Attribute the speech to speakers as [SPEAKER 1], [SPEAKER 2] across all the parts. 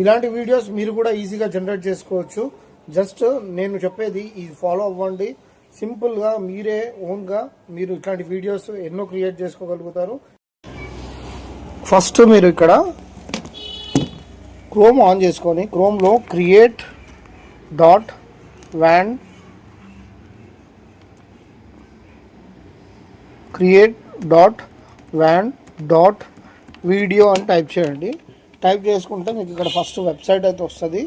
[SPEAKER 1] ఇలాంటి వీడియోస్ మీరు కూడా ఈజీగా జనరేట్ చేసుకోవచ్చు. జస్ట్ నేను చెప్పేది ఇది ఫాలో అవ్వండి. సింపుల్గా మీరే ఓన్గా మీరు ఇట్లాంటి వీడియోస్ ఎన్నో క్రియేట్ చేసుకోగలుగుతారు. ఫస్ట్ మీరు ఇక్కడ క్రోమ్ ఆన్ చేసుకొని క్రోమ్లో create dot Wan create dot Wan dot video అని టైప్ చేయండి. టైప్ చేసుకుంటే మీకు ఇక్కడ ఫస్ట్ వెబ్సైట్ అయితే వస్తుంది.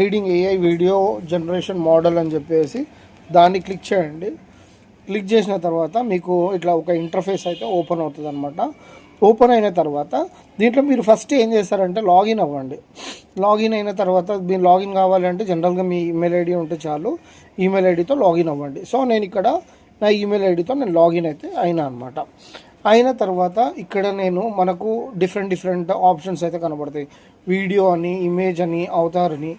[SPEAKER 1] Leading AI video generation model అని చెప్పేసి దాన్ని క్లిక్ చేయండి. క్లిక్ చేసిన తర్వాత మీకు ఇట్లా ఒక ఇంటర్ఫేస్ అయితే ఓపెన్ అవుతుంది అనమాట ఓపెన్ అయిన తర్వాత దీంట్లో మీరు ఫస్ట్ ఏం చేస్తారంటే లాగిన్ అవ్వండి. లాగిన్ అయిన తర్వాత మీరు లాగిన్ కావాలంటే జనరల్గా మీ ఈమెయిల్ ఐడి ఉంటే చాలు. ఈమెయిల్ ఐడితో లాగిన్ అవ్వండి. సో నేను ఇక్కడ నా ఈమెయిల్ ఐడితో నేను లాగిన్ అయితే అయినా అనమాట అయిన తర్వాత ఇక్కడ నేను మనకు డిఫరెంట్ డిఫరెంట్ ఆప్షన్స్ అయితే కనబడతాయి. వీడియో అని ఇమేజ్ అని అవతార్ అని.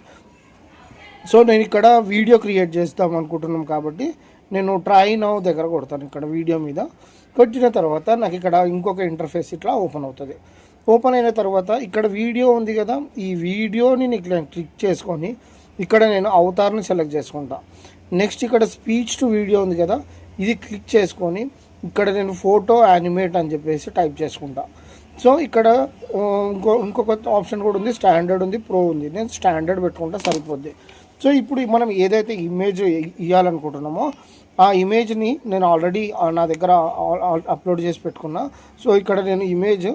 [SPEAKER 1] సో నేను ఇక్కడ వీడియో క్రియేట్ చేస్తాం అనుకుంటున్నాం కాబట్టి నేను ట్రై నౌ దగ్గర కొడతాను ఇక్కడ వీడియో మీద. కొట్టిన తర్వాత నాకు ఇక్కడ ఇంకొక ఇంటర్ఫేస్ ఇట్లా ఓపెన్ అవుతుంది. ఓపెన్ అయిన తర్వాత ఇక్కడ వీడియో ఉంది కదా ఈ వీడియోని నేను ఇట్లా క్లిక్ చేసుకొని ఇక్కడ నేను అవతార్ని సెలెక్ట్ చేసుకుంటా. నెక్స్ట్ ఇక్కడ స్పీచ్ టు వీడియో ఉంది కదా ఇది క్లిక్ చేసుకొని ఇక్కడ నేను ఫోటో యానిమేట్ అని చెప్పేసి టైప్ చేసుకుంటా. సో ఇక్కడ ఇంకో ఇంకొక ఆప్షన్ కూడా ఉంది స్టాండర్డ్ ఉంది ప్రో ఉంది. నేను స్టాండర్డ్ పెట్టుకుంటే సరిపోద్ది. సో ఇప్పుడు మనం ఏదైతే ఇమేజ్ ఇవ్వాలనుకుంటున్నామో ఆ ఇమేజ్ని నేను ఆల్రెడీ నా దగ్గర అప్లోడ్ చేసి పెట్టుకున్నా. సో ఇక్కడ నేను ఇమేజ్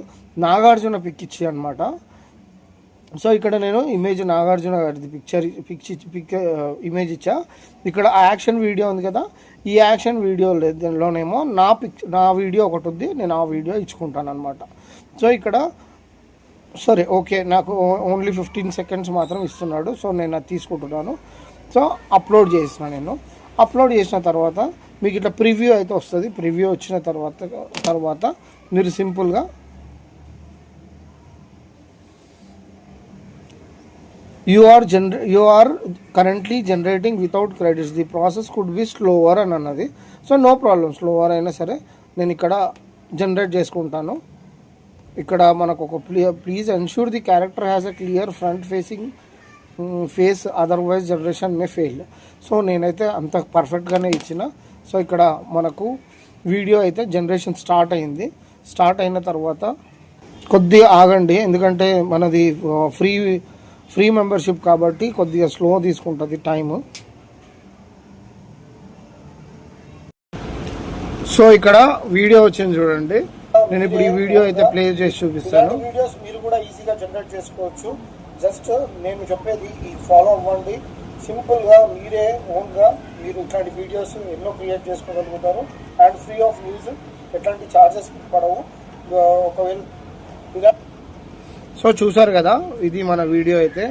[SPEAKER 1] నాగార్జున పిక్ ఇచ్చి అనమాట సో ఇక్కడ నేను ఇమేజ్ నాగార్జున గారిది పిక్చర్ పిక్ పిక్ ఇమేజ్ ఇచ్చా. ఇక్కడ యాక్షన్ వీడియో ఉంది కదా ఈ యాక్షన్ వీడియో దీనిలోనేమో నా పిక్ నా వీడియో ఒకటి ఉంది నేను ఆ వీడియో ఇచ్చుకుంటాను అనమాట సో ఇక్కడ సరే ఓకే నాకు ఓన్లీ ఫిఫ్టీన్ సెకండ్స్ మాత్రం ఇస్తున్నాడు సో నేను అది తీసుకుంటున్నాను. సో అప్లోడ్ చేసిన నేను. అప్లోడ్ చేసిన తర్వాత మీకు ఇట్లా ప్రివ్యూ అయితే వస్తుంది. ప్రివ్యూ వచ్చిన తర్వాత తర్వాత మీరు సింపుల్గా you are genera you are currently generating without credits the process could be slower అని అన్నది. సో నో ప్రాబ్లం స్లోవర్ అయినా సరే నేను ఇక్కడ జనరేట్ చేసుకుంటాను. ఇక్కడ మనకు ఒక please ensure the character has a clear front facing face otherwise generation may fail so నేనైతే అంత పర్ఫెక్ట్గానే ఇచ్చిన. సో ఇక్కడ మనకు వీడియో అయితే జనరేషన్ స్టార్ట్ అయింది. స్టార్ట్ అయిన తర్వాత కొద్దిగా ఆగండి. ఎందుకంటే మనది uh, ఫ్రీ ఫ్రీ మెంబర్షిప్ కాబట్టి కొద్దిగా స్లో తీసుకుంటుంది టైము. సో ఇక్కడ వీడియో వచ్చింది చూడండి. నేను ఇప్పుడు ఈ వీడియో అయితే ప్లే చేసి చూపిస్తాను. వీడియోస్ మీరు కూడా ఈజీగా జనరేట్ చేసుకోవచ్చు. జస్ట్ నేను చెప్పేది ఈ ఫాలో అవ్వండి. సింపుల్గా మీరే ఓన్గా మీరు ఇట్లాంటి వీడియోస్ ఎన్నో క్రియేట్ చేసుకోగలుగుతారు. అండ్ ఫ్రీ ఆఫ్ యూజ్ ఎట్లాంటి చార్జెస్ పడవు. ఒకవేళ ఇలా సో చూసారు కదా ఇది మన వీడియో అయితే.